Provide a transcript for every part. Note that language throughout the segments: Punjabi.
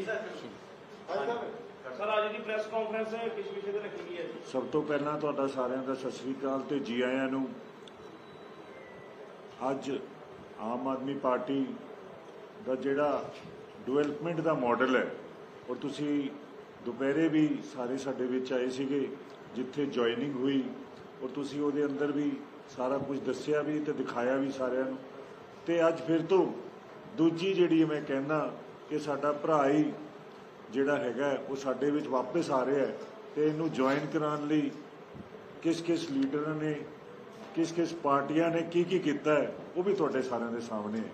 ਜੀ ਸਰ। ਸਰ। ਅੱਜ ਦੀ ਪ੍ਰੈਸ ਕਾਨਫਰੰਸ ਕਿਸ ਵਿਸ਼ੇ ਤੇ ਰੱਖੀ ਗਈ ਹੈ ਜੀ? ਸਭ ਤੋਂ ਪਹਿਲਾਂ ਤੁਹਾਡਾ ਸਾਰਿਆਂ ਦਾ ਸਤਿ ਸ੍ਰੀ ਅਕਾਲ ਤੇ ਜੀ ਆਇਆਂ ਨੂੰ। ਅੱਜ ਆਮ ਆਦਮੀ ਪਾਰਟੀ ਦਾ ਜਿਹੜਾ ਡਿਵੈਲਪਮੈਂਟ ਦਾ ਮਾਡਲ ਹੈ ਔਰ ਤੁਸੀਂ ਦੁਪਹਿਰੇ ਵੀ ਸਾਰੇ ਸਾਡੇ ਵਿੱਚ ਆਏ ਸੀਗੇ ਜਿੱਥੇ ਜੁਆਇਨਿੰਗ ਹੋਈ ਔਰ ਤੁਸੀਂ ਉਹਦੇ ਅੰਦਰ ਵੀ ਸਾਰਾ ਕੁਝ ਦੱਸਿਆ ਵੀ ਤੇ ਦਿਖਾਇਆ ਵੀ ਸਾਰਿਆਂ ਨੂੰ। ਤੇ ਅੱਜ ਫਿਰ ਤੋਂ ਦੂਜੀ ਜਿਹੜੀ ਮੈਂ ਕਹਿੰਦਾ ਕਿ ਸਾਡਾ ਭਰਾ ਹੀ ਜਿਹੜਾ ਹੈਗਾ ਉਹ ਸਾਡੇ ਵਿੱਚ ਵਾਪਸ ਆ ਰਿਹਾ ਹੈ ਤੇ ਇਹਨੂੰ ਜੁਆਇਨ ਕਰਾਉਣ ਲਈ ਕਿਸ ਕਿਸ ਲੀਡਰਾਂ ਨੇ, ਕਿਸ ਕਿਸ ਪਾਰਟੀਆਂ ਨੇ, ਕੀ ਕੀ ਕੀਤਾ ਹੈ, ਉਹ ਵੀ ਤੁਹਾਡੇ ਸਾਰਿਆਂ ਦੇ ਸਾਹਮਣੇ ਹੈ।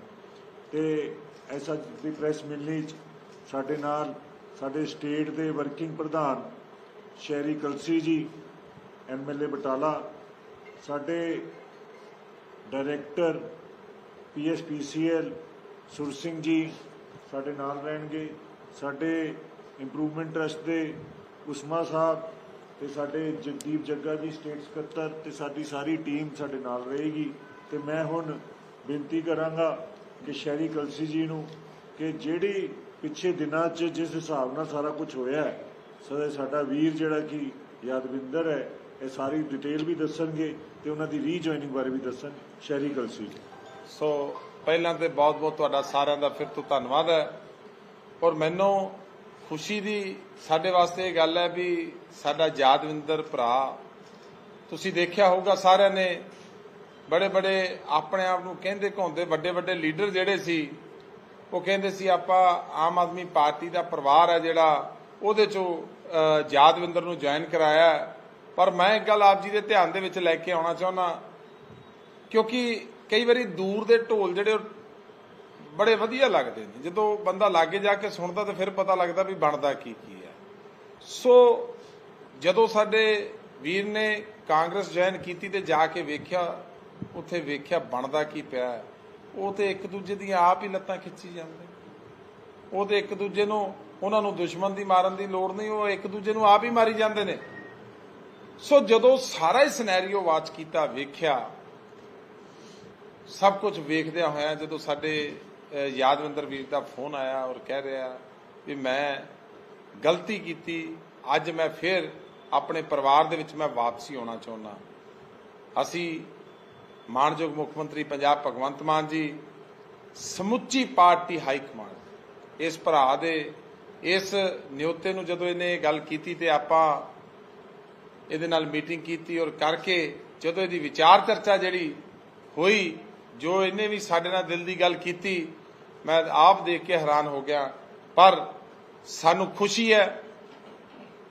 ਤੇ ਐਸਾ ਦੀ ਪ੍ਰੈਸ ਮਿਲਣੀ 'ਚ ਸਾਡੇ ਨਾਲ ਸਾਡੇ ਸਟੇਟ ਦੇ ਵਰਕਿੰਗ ਪ੍ਰਧਾਨ ਸ਼ਹਿਰੀ ਕਲਸੀ ਜੀ ਐਮਐਲਏ ਬਟਾਲਾ, ਸਾਡੇ ਡਾਇਰੈਕਟਰ ਪੀਐਸਪੀਸੀਐਲ ਸੁਰ ਸਿੰਘ ਜੀ ਸਾਡੇ ਨਾਲ ਰਹਿਣਗੇ, ਸਾਡੇ ਇੰਪਰੂਵਮੈਂਟ ਟਰਸਟ ਦੇ ਉਸਮਾ ਸਾਹਿਬ ਤੇ ਸਾਡੇ ਜਗਦੀਪ ਜੱਗਾ ਜੀ ਸਟੇਟ ਸਕੱਤਰ ਤੇ ਸਾਡੀ ਸਾਰੀ ਟੀਮ ਸਾਡੇ ਨਾਲ ਰਹੇਗੀ। ਤੇ ਮੈਂ ਹੁਣ ਬੇਨਤੀ ਕਰਾਂਗਾ ਕਿ ਸ਼ਹਿਰੀ ਕਲਸੀ ਜੀ ਨੂੰ ਕਿ ਜਿਹੜੀ ਪਿੱਛੇ ਦਿਨਾਂ 'ਚ ਜਿਸ ਹਿਸਾਬ ਨਾਲ ਸਾਰਾ ਕੁਝ ਹੋਇਆ ਹੈ ਸਦਾ ਸਾਡਾ ਵੀਰ ਜਿਹੜਾ ਕਿ ਯਾਦਵਿੰਦਰ ਹੈ, ਇਹ ਸਾਰੀ ਡਿਟੇਲ ਵੀ ਦੱਸਣਗੇ ਤੇ ਉਹਨਾਂ ਦੀ ਰੀਜੁਆਇਨਿੰਗ ਬਾਰੇ ਵੀ ਦੱਸਣ, ਸ਼ਹਿਰੀ ਕਲਸੀ ਸੋ ਪਹਿਲਾਂ ਤੇ ਬਹੁਤ-ਬਹੁਤ ਤੁਹਾਡਾ ਸਾਰਿਆਂ ਦਾ ਫਿਰ ਤੋਂ ਧੰਨਵਾਦ ਹੈ। ਔਰ ਮੈਨੂੰ ਖੁਸ਼ੀ ਦੀ ਸਾਡੇ ਵਾਸਤੇ ਇਹ ਗੱਲ ਹੈ ਵੀ ਸਾਡਾ ਯਾਦਵਿੰਦਰ ਭਰਾ, ਤੁਸੀਂ ਦੇਖਿਆ ਹੋਊਗਾ ਸਾਰਿਆਂ ਨੇ ਬੜੇ ਬੜੇ ਆਪਣੇ ਆਪ ਨੂੰ ਕਹਿੰਦੇ ਘੁੰਮਦੇ, ਵੱਡੇ ਵੱਡੇ ਲੀਡਰ ਜਿਹੜੇ ਸੀ, ਉਹ ਕਹਿੰਦੇ ਸੀ ਆਪਾਂ ਆਮ ਆਦਮੀ ਪਾਰਟੀ ਦਾ ਪਰਿਵਾਰ ਹੈ ਜਿਹੜਾ, ਉਹਦੇ ਚੋਂ ਯਾਦਵਿੰਦਰ ਨੂੰ ਜੁਆਇਨ ਕਰਾਇਆ। ਪਰ ਮੈਂ ਇੱਕ ਗੱਲ ਆਪ ਜੀ ਦੇ ਧਿਆਨ ਦੇ ਵਿੱਚ ਲੈ ਕੇ ਆਉਣਾ ਚਾਹੁੰਦਾ, ਕਿਉਂਕਿ ਕਈ ਵਾਰੀ ਦੂਰ ਦੇ ਢੋਲ ਜਿਹੜੇ ਉਹ ਬੜੇ ਵਧੀਆ ਲੱਗਦੇ ਨੇ। ਜਦੋਂ ਬੰਦਾ ਲਾਗੇ ਜਾ ਕੇ ਸੁਣਦਾ ਤਾਂ ਫਿਰ ਪਤਾ ਲੱਗਦਾ ਵੀ ਬਣਦਾ ਕੀ ਕੀ ਹੈ। ਸੋ ਜਦੋਂ ਸਾਡੇ ਵੀਰ ਨੇ ਕਾਂਗਰਸ ਜੁਆਇਨ ਕੀਤੀ ਤੇ ਜਾ ਕੇ ਵੇਖਿਆ, ਉੱਥੇ ਵੇਖਿਆ ਬਣਦਾ ਕੀ ਪਿਆ, ਉਹ ਤੇ ਇੱਕ ਦੂਜੇ ਦੀਆਂ ਆਪ ਹੀ ਲੱਤਾਂ ਖਿੱਚੀ ਜਾਂਦੇ ਉਹ ਤੇ ਇੱਕ ਦੂਜੇ ਨੂੰ, ਉਹਨਾਂ ਨੂੰ ਦੁਸ਼ਮਣ ਦੀ ਮਾਰਨ ਦੀ ਲੋੜ ਨਹੀਂ, ਉਹ ਇੱਕ ਦੂਜੇ ਨੂੰ ਆਪ ਹੀ ਮਾਰੀ ਜਾਂਦੇ ਨੇ। ਸੋ ਜਦੋਂ ਸਾਰਾ ਹੀ ਸਿਨੈਰੀਓ ਵਾਚ ਕੀਤਾ, ਵੇਖਿਆ ਸਭ ਕੁਝ ਵੇਖਦਿਆਂ ਹੋਇਆ ਜਦੋਂ ਸਾਡੇ ਯਾਦਵਿੰਦਰ ਵੀਰ ਦਾ ਫੋਨ ਆਇਆ ਔਰ ਕਹਿ ਰਿਹਾ ਵੀ ਮੈਂ ਗਲਤੀ ਕੀਤੀ, ਅੱਜ ਮੈਂ ਫਿਰ ਆਪਣੇ ਪਰਿਵਾਰ ਦੇ ਵਿੱਚ ਮੈਂ ਵਾਪਸੀ ਆਉਣਾ ਚਾਹੁੰਦਾ। ਅਸੀਂ ਮਾਨਯੋਗ ਮੁੱਖ ਮੰਤਰੀ ਪੰਜਾਬ ਭਗਵੰਤ ਮਾਨ ਜੀ, ਸਮੁੱਚੀ ਪਾਰਟੀ ਹਾਈ ਕਮਾਂਡ, ਇਸ ਭਰਾ ਦੇ, ਇਸ ਨਿਯੋਤੇ ਨੂੰ ਜਦੋਂ ਇਹਨੇ ਇਹ ਗੱਲ ਕੀਤੀ ਤੇ ਆਪਾਂ ਇਹਦੇ ਨਾਲ ਮੀਟਿੰਗ ਕੀਤੀ ਔਰ ਕਰਕੇ ਜਦੋਂ ਇਹਦੀ ਵਿਚਾਰ ਚਰਚਾ ਜਿਹੜੀ ਹੋਈ ਜੋ ਇਹਨੇ ਵੀ ਸਾਡੇ ਨਾਲ ਦਿਲ ਦੀ ਗੱਲ ਕੀਤੀ, ਮੈਂ ਆਪ ਦੇਖ ਕੇ ਹੈਰਾਨ ਹੋ ਗਿਆ। ਪਰ ਸਾਨੂੰ ਖੁਸ਼ੀ ਹੈ,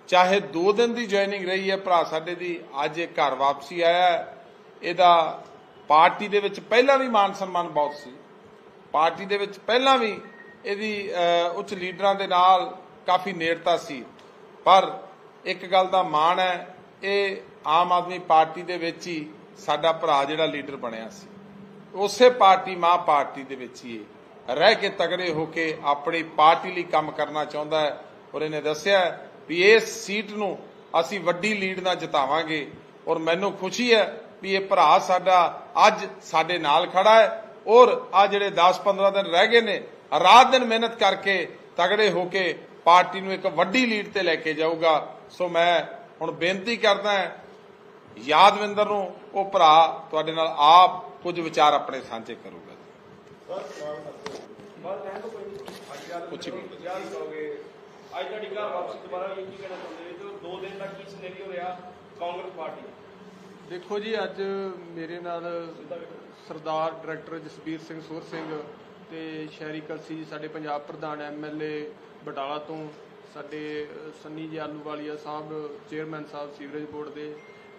ਚਾਹੇ 2 ਦਿਨ ਦੀ ਜੁਆਇਨਿੰਗ ਰਹੀ ਹੈ, ਭਰਾ ਸਾਡੇ ਦੀ, ਅੱਜ ਇਹ ਘਰ ਵਾਪਸੀ ਆਇਆ ਇਹਦਾ ਪਾਰਟੀ ਦੇ ਵਿੱਚ ਪਹਿਲਾਂ ਵੀ ਮਾਨ ਸਨਮਾਨ ਬਹੁਤ ਸੀ। ਪਾਰਟੀ ਦੇ ਵਿੱਚ ਪਹਿਲਾਂ ਵੀ ਇਹਦੀ ਉੱਚ ਲੀਡਰਾਂ ਦੇ ਨਾਲ ਕਾਫੀ ਨੇੜਤਾ ਸੀ। ਪਰ ਇੱਕ ਗੱਲ ਦਾ ਮਾਣ ਹੈ, ਇਹ ਆਮ ਆਦਮੀ ਪਾਰਟੀ ਦੇ ਵਿੱਚ ਹੀ ਸਾਡਾ ਭਰਾ ਜਿਹੜਾ ਲੀਡਰ ਬਣਿਆ ਸੀ। ਉਸੇ ਪਾਰਟੀ ਮਾਂ ਪਾਰਟੀ ਦੇ ਵਿੱਚ ਹੀ ਰਹਿ ਕੇ ਤਗੜੇ ਹੋ ਕੇ ਆਪਣੀ ਪਾਰਟੀ ਲਈ ਕੰਮ ਕਰਨਾ ਚਾਹੁੰਦਾ ਹੈ ਔਰ ਇਹਨੇ ਦੱਸਿਆ ਵੀ ਇਸ ਸੀਟ ਨੂੰ ਅਸੀਂ ਵੱਡੀ ਲੀਡ ਨਾਲ ਜਿਤਾਵਾਂਗੇ ਔਰ ਮੈਨੂੰ ਖੁਸ਼ੀ ਹੈ ਵੀ ਇਹ ਭਰਾ ਸਾਡਾ ਅੱਜ ਸਾਡੇ ਨਾਲ ਖੜਾ ਹੈ ਔਰ ਆ ਜਿਹੜੇ 10-15 ਦਿਨ ਰਹਿ ਗਏ ਨੇ, ਰਾਤ ਦਿਨ ਮਿਹਨਤ ਕਰਕੇ ਤਗੜੇ ਹੋ ਕੇ ਪਾਰਟੀ ਨੂੰ ਇੱਕ ਵੱਡੀ ਲੀਡ ਤੇ ਲੈ ਕੇ ਜਾਊਗਾ। ਸੋ ਮੈਂ ਹੁਣ ਬੇਨਤੀ ਕਰਦਾ ਯਾਦਵਿੰਦਰ ਨੂੰ ਉਹ ਭਰਾ ਤੁਹਾਡੇ ਨਾਲ ਆਪ ਕੁਝ ਵਿਚਾਰ ਆਪਣੇ ਸਾਂਝੇ ਕਰੂਗਾ ਕੁਛ ਵੀ। ਯਾਦ ਕਰੋਗੇ ਅੱਜ ਤੁਹਾਡੀ ਘਰ ਵਾਪਸੀ ਦੁਬਾਰਾ ਇਹ ਕੀ ਕਹਿਣਾ ਚਾਹੁੰਦੇ ਹੋ ਜੋ ਦੋ ਦਿਨ ਦਾ ਕੀ ਸਿਨੈਰੀਓ ਰਿਹਾ ਕਾਂਗਰਸ ਪਾਰਟੀ ਦਾ? ਦੇਖੋ ਜੀ ਅੱਜ ਮੇਰੇ ਨਾਲ ਸਰਦਾਰ ਡਾਇਰੈਕਟਰ ਜਸਬੀਰ ਸਿੰਘ ਸੁਰ ਸਿੰਘ ਤੇ ਸ਼ਹਿਰੀ ਕਲਸੀ ਜੀ ਸਾਡੇ ਪੰਜਾਬ ਪ੍ਰਧਾਨ ਐਮਐਲਏ ਬਟਾਲਾ ਤੋਂ ਸਾਡੇ Sunny ji Ahluwalia Sahib chairman Sahib sewerage board ਦੇ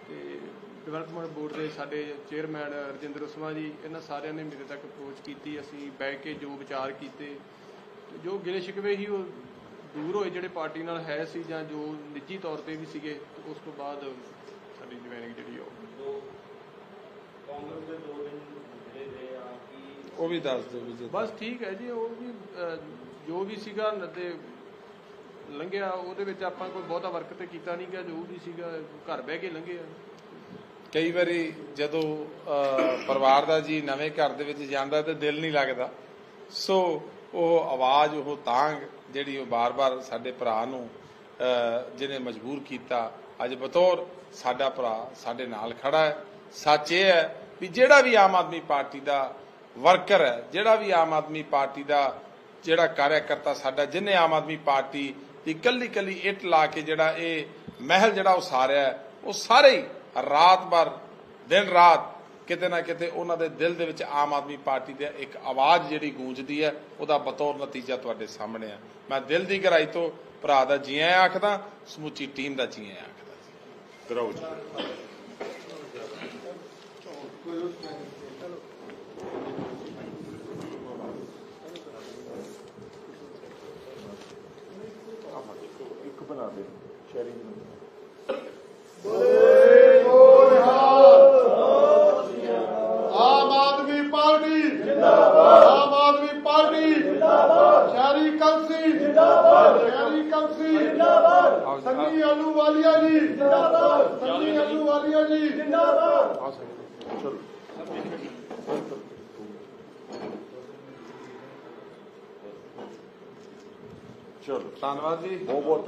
ਤੇ ਡਿਵੈਲਪਮੈਂਟ ਬੋਰਡ ਦੇ ਸਾਡੇ ਚੇਅਰਮੈਨ ਰਜਿੰਦਰ ਉਸਮਾ ਜੀ ਇਹਨਾਂ ਸਾਰਿਆਂ ਨੇ ਮੇਰੇ ਤੱਕ ਅਪਰੋਚ ਕੀਤੀ ਅਸੀਂ ਬਹਿ ਕੇ ਜੋ ਵਿਚਾਰ ਕੀਤੇ ਜੋ ਗਿਲੇ ਸ਼ਿਕਵੇ ਹੀ ਉਹ ਦੂਰ ਹੋਏ ਜਿਹੜੇ ਪਾਰਟੀ ਨਾਲ ਹੈ ਸੀ ਜਾਂ ਜੋ ਨਿੱਜੀ ਤੌਰ ਤੇ ਵੀ ਸੀਗੇ ਉਸ ਤੋਂ ਬਾਅਦ ਸਾਡੀ ਜੁਆਇਨਿੰਗ ਜਿਹੜੀ ਉਹ ਕਾਂਗਰਸ ਦੇ ਦੋ ਦਿਨ ਜਿਹੜੇ ਰਹੇ ਆ ਕੀ ਉਹ ਵੀ ਦੱਸ ਦਿਓ ਵੀ ਬਸ ਠੀਕ ਹੈ ਜੀ ਉਹ ਵੀ ਜੋ ਵੀ ਸੀਗਾ ਤੇ ਲੰਘਿਆ, ਉਹਦੇ ਵਿੱਚ ਆਪਾਂ ਕੋਈ ਬਹੁਤਾ ਵਰਕ ਤੇ ਕੀਤਾ ਨਹੀਂ ਗਾ ਜੋ ਵੀ ਸੀਗਾ, ਘਰ ਬਹਿ ਕੇ ਲੰਘਿਆ ਕਈ ਵਾਰੀ ਜਦੋਂ ਪਰਿਵਾਰ ਦਾ ਜੀ ਨਵੇਂ ਘਰ ਦੇ ਵਿੱਚ ਜਾਂਦਾ ਤੇ ਦਿਲ ਨਹੀਂ ਲੱਗਦਾ, ਸੋ ਉਹ ਆਵਾਜ਼, ਉਹ ਤਾਂਗ ਜਿਹੜੀ ਉਹ ਬਾਰ-ਬਾਰ ਸਾਡੇ ਭਰਾ ਨੂੰ ਜਿਹਨੇ ਮਜਬੂਰ ਕੀਤਾ, ਅੱਜ ਬਤੌਰ ਸਾਡਾ ਭਰਾ ਸਾਡੇ ਨਾਲ ਖੜਾ ਹੈ। ਸੱਚ ਇਹ ਹੈ ਵੀ ਜਿਹੜਾ ਵੀ ਆਮ ਆਦਮੀ ਪਾਰਟੀ ਦਾ ਵਰਕਰ ਹੈ, ਜਿਹੜਾ ਵੀ ਆਮ ਆਦਮੀ ਪਾਰਟੀ ਦਾ ਜਿਹੜਾ ਕਾਰਿਆਕਰਤਾ ਸਾਡਾ, ਜਿਹਨੇ ਆਮ ਆਦਮੀ ਪਾਰਟੀ ਦੀ ਕੱਲੀ ਕੱਲੀ ਇੱਟ ਲਾ ਕੇ ਜਿਹੜਾ ਇਹ ਮਹਿਲ ਜਿਹੜਾ ਉਸਾਰਿਆ ਹੈ, ਉਹ ਸਾਰੇ ਹੀ ਰਾਤ ਭਰ ਦਿਨ ਰਾਤ ਕਿਤੇ ਨਾ ਕਿਤੇ ਉਹਨਾਂ ਦੇ ਦਿਲ ਦੇ ਵਿੱਚ ਆਮ ਆਦਮੀ ਪਾਰਟੀ ਦੀ ਇੱਕ ਆਵਾਜ਼ ਜਿਹੜੀ ਗੂੰਜਦੀ ਹੈ ਉਹਦਾ ਬਤੌਰ ਨਤੀਜਾ ਤੁਹਾਡੇ ਸਾਹਮਣੇ ਆ ਮੈਂ ਦਿਲ ਦੀ ਗਹਿਰਾਈ ਤੋਂ ਭਰਾ ਦਾ ਜੀ ਆਇਆਂ ਆਖਦਾ ਸਮੁੱਚੀ ਟੀਮ ਦਾ ਜੀ ਆਇਆਂ ਆਖਦਾ। ਕਰਾਓ ਜੀ। ਬਣਾ ਦੇ ਨੂੰ। ਆਮ ਆਦਮੀ ਪਾਰਟੀ ਜਿੰਦਾਬਾਦ ਆਮ ਆਦਮੀ ਪਾਰਟੀ ਜਿੰਦਾਬਾਦ ਸ਼ਹਿਰੀ ਕੌਂਸਲ ਜਿੰਦਾਬਾਦ ਸ਼ਹਿਰੀ ਕੌਂਸਲ ਜਿੰਦਾਬਾਦ ਸੰਨੀ ਆਲੂ ਵਾਲੀਆ ਜੀ ਜਿੰਦਾਬਾਦ ਸੰਨੀ ਆਲੂ ਵਾਲੀਆ ਜੀ। ਜਿੰਦਾਬਾਦ ਚਲੋ। ਚਲੋ ਧੰਨਵਾਦ ਜੀ। ਬਹੁਤ ਬਹੁਤ